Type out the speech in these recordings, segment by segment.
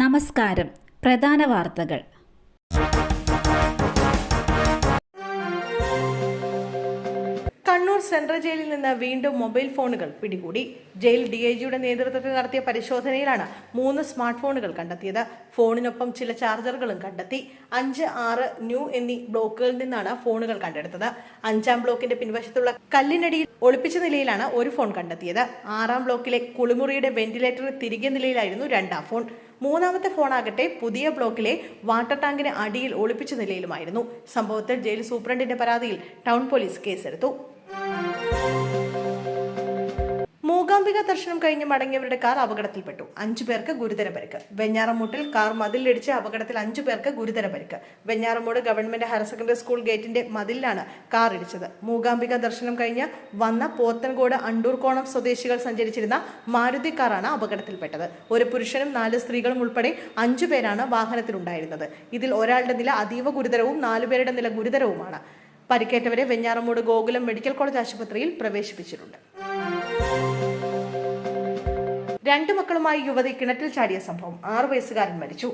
നമസ്കാരം. പ്രധാന വാർത്തകൾ. കണ്ണൂർ സെൻട്രൽ ജയിലിൽ നിന്ന് വീണ്ടും മൊബൈൽ ഫോണുകൾ പിടികൂടി. ജയിൽ ഡി ഐ ജിയുടെ നേതൃത്വത്തിൽ നടത്തിയ പരിശോധനയിലാണ് മൂന്ന് സ്മാർട്ട് ഫോണുകൾ കണ്ടെത്തിയത്. ഫോണിനൊപ്പം ചില ചാർജറുകളും കണ്ടെത്തി. അഞ്ച് ആറ് ന്യൂ എന്നീ ബ്ലോക്കുകളിൽ നിന്നാണ് ഫോണുകൾ കണ്ടെടുത്തത്. അഞ്ചാം ബ്ലോക്കിന്റെ പിൻവശത്തുള്ള കല്ലിനടിയിൽ ഒളിപ്പിച്ച നിലയിലാണ് ഒരു ഫോൺ കണ്ടെത്തിയത്. ആറാം ബ്ലോക്കിലെ കുളിമുറിയുടെ വെന്റിലേറ്ററിൽ തിരികെ നിലയിലായിരുന്നു രണ്ടാം ഫോൺ. മൂന്നാമത്തെ ഫോണാകട്ടെ പുതിയ ബ്ലോക്കിലെ വാട്ടർ ടാങ്കിന് അടിയിൽ ഒളിപ്പിച്ച നിലയിലുമായിരുന്നു. സംഭവത്തിൽ ജയിൽ സൂപ്രണ്ടിന്റെ പരാതിയിൽ ടൗൺ പോലീസ് കേസെടുത്തു. മൂകാംബിക ദർശനം കഴിഞ്ഞ് മടങ്ങിയവരുടെ കാർ അപകടത്തിൽപ്പെട്ടു. അഞ്ചു പേർക്ക് ഗുരുതര പരിക്ക്. വെഞ്ഞാറമൂട്ടിൽ കാർ മതിലിടിച്ച് അപകടത്തിൽ അഞ്ചു പേർക്ക് ഗുരുതര പരിക്ക്. Venjaramoodu government higher secondary school ഗേറ്റിന്റെ മതിലിലാണ് കാർ ഇടിച്ചത്. മൂകാംബിക ദർശനം കഴിഞ്ഞ് വന്ന പോത്തൻകോട് അണ്ടൂർകോണം സ്വദേശികൾ സഞ്ചരിച്ചിരുന്ന മാരുതി കാറാണ് അപകടത്തിൽപ്പെട്ടത്. ഒരു പുരുഷനും നാല് സ്ത്രീകളും ഉൾപ്പെടെ അഞ്ചു പേരാണ് വാഹനത്തിലുണ്ടായിരുന്നത്. ഇതിൽ ഒരാളുടെ നില അതീവ ഗുരുതരവും നാലുപേരുടെ നില ഗുരുതരവുമാണ്. പരിക്കേറ്റവരെ വെഞ്ഞാറമൂട് ഗോകുലം മെഡിക്കൽ കോളേജ് ആശുപത്രിയിൽ പ്രവേശിപ്പിച്ചിട്ടുണ്ട്. രണ്ടു മക്കളുമായി യുവതി കിണറ്റിൽ ചാടിയ സംഭവം ആറു വയസ്സുകാരൻ മരിച്ചു.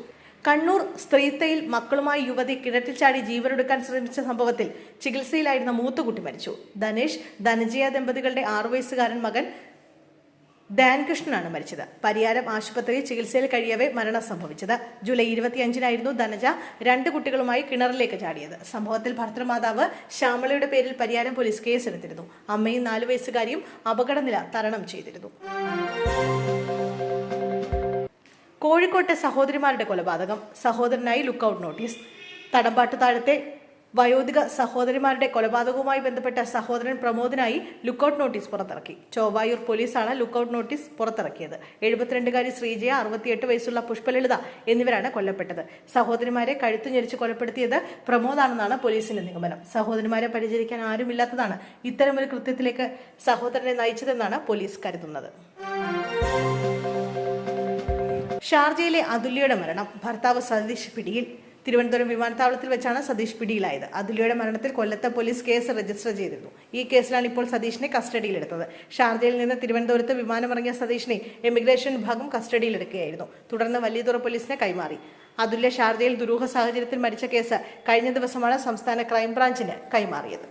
കണ്ണൂർ സ്ത്രീത്തയിൽ മക്കളുമായി യുവതി കിണറ്റിൽ ചാടി ജീവനെടുക്കാൻ ശ്രമിച്ച സംഭവത്തിൽ ചികിത്സയിലായിരുന്ന മൂത്തുകുട്ടി മരിച്ചു. ധനേഷ് ധനജയ ദമ്പതികളുടെ ആറു വയസ്സുകാരൻ മകൻ ഡാൻ കൃഷ്ണനാണ് മരിച്ചത്. പരിയാരം ആശുപത്രിയിൽ ചികിത്സയിൽ കഴിയവേ മരണം സംഭവിച്ചത്. ജൂലൈ ഇരുപത്തിയഞ്ചിനായിരുന്നു ധനജ രണ്ട് കുട്ടികളുമായി കിണറിലേക്ക് ചാടിയത്. സംഭവത്തിൽ ഭർത്തൃമാതാവ് ശ്യാമളയുടെ പേരിൽ പരിയാരം പോലീസ് കേസെടുത്തിരുന്നു. അമ്മയും നാലു വയസ്സുകാരിയും അപകടനില തരണം ചെയ്തിരുന്നു. കോഴിക്കോട്ടെ സഹോദരിമാരുടെ കൊലപാതകം. സഹോദരനായി ലുക്കൌട്ട് നോട്ടീസ്. തടമ്പാട്ട് താഴത്തെ വയോധിക സഹോദരിമാരുടെ കൊലപാതകവുമായി ബന്ധപ്പെട്ട സഹോദരൻ പ്രമോദിനായി ലുക്കൌട്ട് നോട്ടീസ് പുറത്തിറക്കി. ചൊവ്വായൂർ പോലീസാണ് ലുക്കൌട്ട് നോട്ടീസ് പുറത്തിറക്കിയത്. എഴുപത്തിരണ്ടുകാരി ശ്രീജയ അറുപത്തിയെട്ട് വയസ്സുള്ള പുഷ്പലളിത എന്നിവരാണ് കൊല്ലപ്പെട്ടത്. സഹോദരിമാരെ കഴുത്തു ഞെരിച്ച് കൊലപ്പെടുത്തിയത് പ്രമോദാണെന്നാണ് പോലീസിന്റെ നിഗമനം. സഹോദരിമാരെ പരിചരിക്കാൻ ആരുമില്ലാത്തതാണ് ഇത്തരമൊരു കൃത്യത്തിലേക്ക് സഹോദരനെ നയിച്ചതെന്നാണ് പോലീസ് കരുതുന്നത്. ഷാർജയിലെ അതുല്യയുടെ മരണം. ഭർത്താവ് സതീഷ് പിടിയിൽ തിരുവനന്തപുരം വിമാനത്താവളത്തിൽ വെച്ചാണ് സതീഷ് പിടിയിലായത്. അതിലൂടെ മരണത്തിൽ കൊല്ലത്തെ പോലീസ് കേസ് രജിസ്റ്റർ ചെയ്തിരുന്നു. ഈ കേസിലാണ് ഇപ്പോൾ സതീഷിനെ കസ്റ്റഡിയിലെടുത്തത്. ഷാർജയിൽ നിന്ന് തിരുവനന്തപുരത്ത് വിമാനമിറങ്ങിയ സതീഷിനെ എമിഗ്രേഷൻ വിഭാഗം കസ്റ്റഡിയിലെടുക്കുകയായിരുന്നു. തുടർന്ന് വലിയതുറ പോലീസിനെ കൈമാറി. അതുല്യ ഷാർജയിൽ ദുരൂഹ സാഹചര്യത്തിൽ മരിച്ച കേസ് കഴിഞ്ഞ ദിവസമാണ് സംസ്ഥാന ക്രൈംബ്രാഞ്ചിന് കൈമാറിയത്.